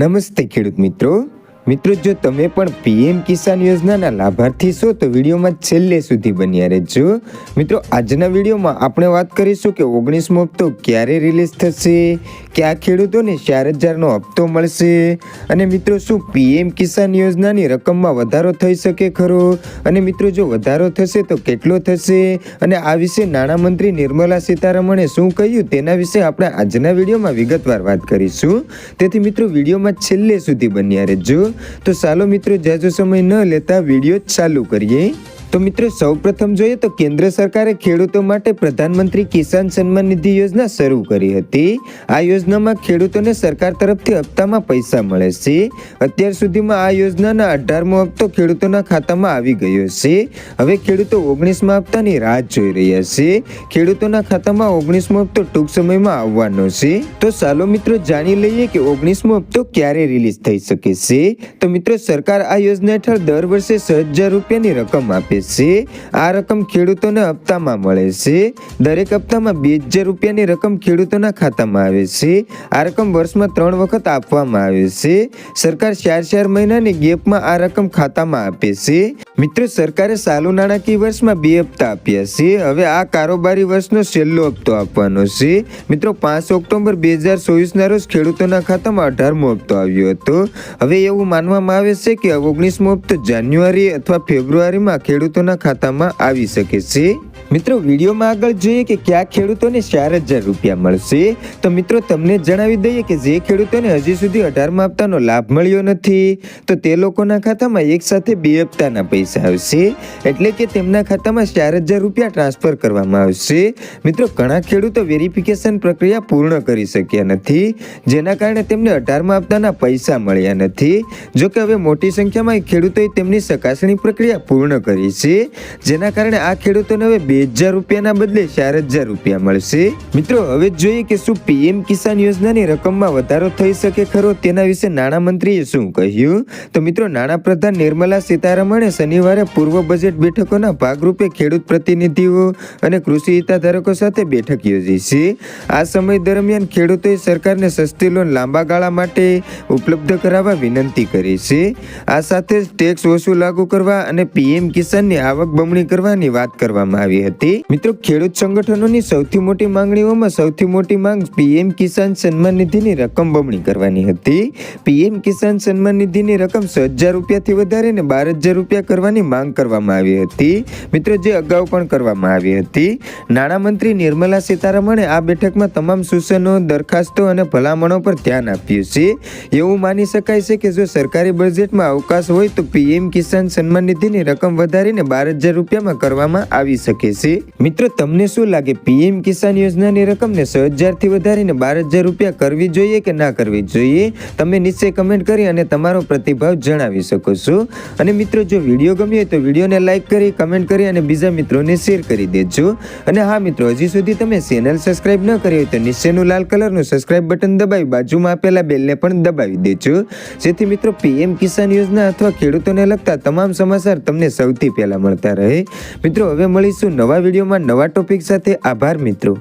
નમસ્તે ખેડૂત મિત્રો મિત્રો, જો તમે પણ પીએમ કિસાન યોજનાના લાભાર્થી છો, તો વિડીયોમાં છેલ્લે સુધી બન્યા રહેજો. મિત્રો, આજના વિડીયોમાં આપણે વાત કરીશું કે ઓગણીસમો હપ્તો ક્યારે રિલીઝ થશે, કે આ ખેડૂતોને ચાર હજારનો હપ્તો મળશે, અને મિત્રો, શું પીએમ કિસાન યોજનાની રકમમાં વધારો થઈ શકે ખરો? અને મિત્રો, જો વધારો થશે, તો કેટલો થશે? અને આ વિશે નાણામંત્રી નિર્મલા સીતારમણે શું કહ્યું, તેના વિશે આપણે આજના વિડીયોમાં વિગતવાર વાત કરીશું. તેથી મિત્રો, વિડીયોમાં છેલ્લે સુધી બન્યા રહેજો. તો ચાલો મિત્રો જાજો સમય ન લેતા વીડિયો ચાલુ કરીએ. તો મિત્રો, સૌપ્રથમ જોઈએ તો કેન્દ્ર સરકારે ખેડૂતો માટે પ્રધાનમંત્રી કિસાન સન્માન નિધિ યોજના શરૂ કરી હતી. આ યોજનામાં ખેડૂતોને સરકાર તરફથી હપ્તામાં પૈસા મળે છે. અત્યાર સુધીમાં આ યોજનાના અઢારમો હપ્તો ખેડૂતોના ખાતામાં આવી ગયો છે. હવે ખેડૂતો ઓગણીસમા હપ્તાની રાહ જોઈ રહ્યા છે. ખેડૂતોના ખાતામાં ઓગણીસમો હપ્તો ટૂંક સમયમાં આવવાનો છે. તો ચાલો મિત્રો, જાણી લઈએ કે ઓગણીસમો હપ્તો ક્યારે રિલીઝ થઈ શકે છે. તો મિત્રો, સરકાર આ યોજના હેઠળ દર વર્ષે છ હજાર રૂપિયાની રકમ આપે છે. આ રકમ ખેડૂતોને હપ્તામાં મળે છે. દરેક હપ્તામાં બે હજાર રૂપિયાની રકમ ખેડૂતોના ખાતામાં આવે છે. આ રકમ વર્ષમાં ત્રણ વખત આપવામાં આવે છે. સરકાર ચાર ચાર મહિનાની ગેપમાં આ રકમ ખાતામાં આપે છે. મિત્રો, સરકારે ચાલુ નાણાકીય વર્ષમાં બે હપ્તા આપ્યા છે. હવે આ કારોબારી વર્ષનો છેલ્લો હપ્તો આપવાનો છે. મિત્રો, પાંચ ઓક્ટોબર બે હજાર ચોવીસના રોજ ખેડૂતોના ખાતામાં અઢારમો હપ્તો આવ્યો હતો. હવે એવું માનવામાં આવે છે કે ઓગણીસમો હપ્તો જાન્યુઆરી અથવા ફેબ્રુઆરીમાં ખેડૂતોના ખાતામાં આવી શકે છે. મિત્રો, વિડીયોમાં આગળ જોઈએ કે કયા ખેડૂતોને ચાર હજાર રૂપિયા મળશે. તો મિત્રો, તમને જણાવી દઈએ કે જે ખેડૂતોને હજી સુધી અઢારમા હપ્તાનો લાભ મળ્યો નથી, તો તે લોકોના ખાતામાં એક સાથે બે હપ્તાના પૈસા આવશે એટલે કે તેમના ખાતામાં ચાર હજાર રૂપિયા ટ્રાન્સફર કરવામાં આવશે. મિત્રો, ઘણા ખેડૂતો વેરિફિકેશન પ્રક્રિયા પૂર્ણ કરી શક્યા નથી, જેના કારણે તેમને અઢારમાં હપ્તાના પૈસા મળ્યા નથી. જો કે હવે મોટી સંખ્યામાં ખેડૂતોએ તેમની ચકાસણી પ્રક્રિયા પૂર્ણ કરી છે, જેના કારણે આ ખેડૂતોને હવે બે હજાર રૂપિયાના બદલે ચાર હજાર રૂપિયા મળશે. મિત્રો, હવે જોઈએ કે શું પીએમ કિસાન યોજનાની રકમમાં વધારો થઈ શકે ખરો તેના વિશે નાણામંત્રીએ શું કહ્યું? તો મિત્રો, નાણાપ્રધાન નિર્મલા સીતારમણે શનિવારે પૂર્વ બજેટ બેઠકોના ભાગરૂપે ખેડૂત પ્રતિનિધિઓ અને કૃષિ હિતાધારકો સાથે બેઠક યોજી છે આ સમય દરમિયાન ખેડૂતોએ સરકારને સસ્તી લોન લાંબા ગાળા માટે ઉપલબ્ધ કરાવવા વિનંતી કરી છે આ સાથે જ ટેક્સ ઓછું લાગુ કરવા અને પીએમ કિસાનની આવક બમણી કરવાની વાત કરવામાં આવી હતી. મિત્રો, ખેડૂત સંગઠનોની સૌથી મોટી માંગણીઓમાં સૌથી મોટી માંગ પીએમ કિસાન સન્માન નિધિની રકમ બમણી કરવાની હતી. પીએમ કિસાન સન્માન નિધિની રકમ સો હજાર રૂપિયાથી વધારીને બાર હજાર રૂપિયા કરવાની માંગ કરવામાં આવી હતી. મિત્રો, જે અગાઉ પણ કરવામાં આવી હતી. નાણામંત્રી નિર્મલા સીતારમણે આ બેઠકમાં તમામ સૂચનો, દરખાસ્તો અને ભલામણો પર ધ્યાન આપ્યું છે. એવું માની શકાય છે કે જો સરકારી બજેટમાં અવકાશ હોય તો પીએમ કિસાન સન્માન નિધિની રકમ વધારીને બાર હજાર રૂપિયામાં કરવામાં આવી શકે છે. મિત્રો, તમને શું લાગે? પીએમ કિસાન યોજનાની રકમને છ હજારથી વધારીને બાર હજાર રૂપિયા કરવી જોઈએ કે ના કરવી જોઈએ? તમે નિશ્ચય કમેન્ટ કરી અને તમારો પ્રતિભાવ જણાવી શકો છો. અને મિત્રો, જો વીડિયો ગમ્યો હોય તો વિડીયોને લાઇક કરી, કમેન્ટ કરી અને બીજા મિત્રોને શેર કરી દેજો. અને હા મિત્રો, હજી સુધી તમે ચેનલ સબસ્ક્રાઇબ ન કરી હોય તો નીચેનું લાલ કલરનું સબસ્ક્રાઇબ બટન દબાવી, બાજુમાં આપેલા બેલને પણ દબાવી દેજો. જેથી મિત્રો પીએમ કિસાન યોજના અથવા ખેડૂતોને લગતા તમામ સમાચાર તમને સૌથી પહેલાં મળતા રહે. મિત્રો, હવે મળીશું નવા વિડીયોમાં નવા ટોપિક સાથે. આભાર મિત્રો.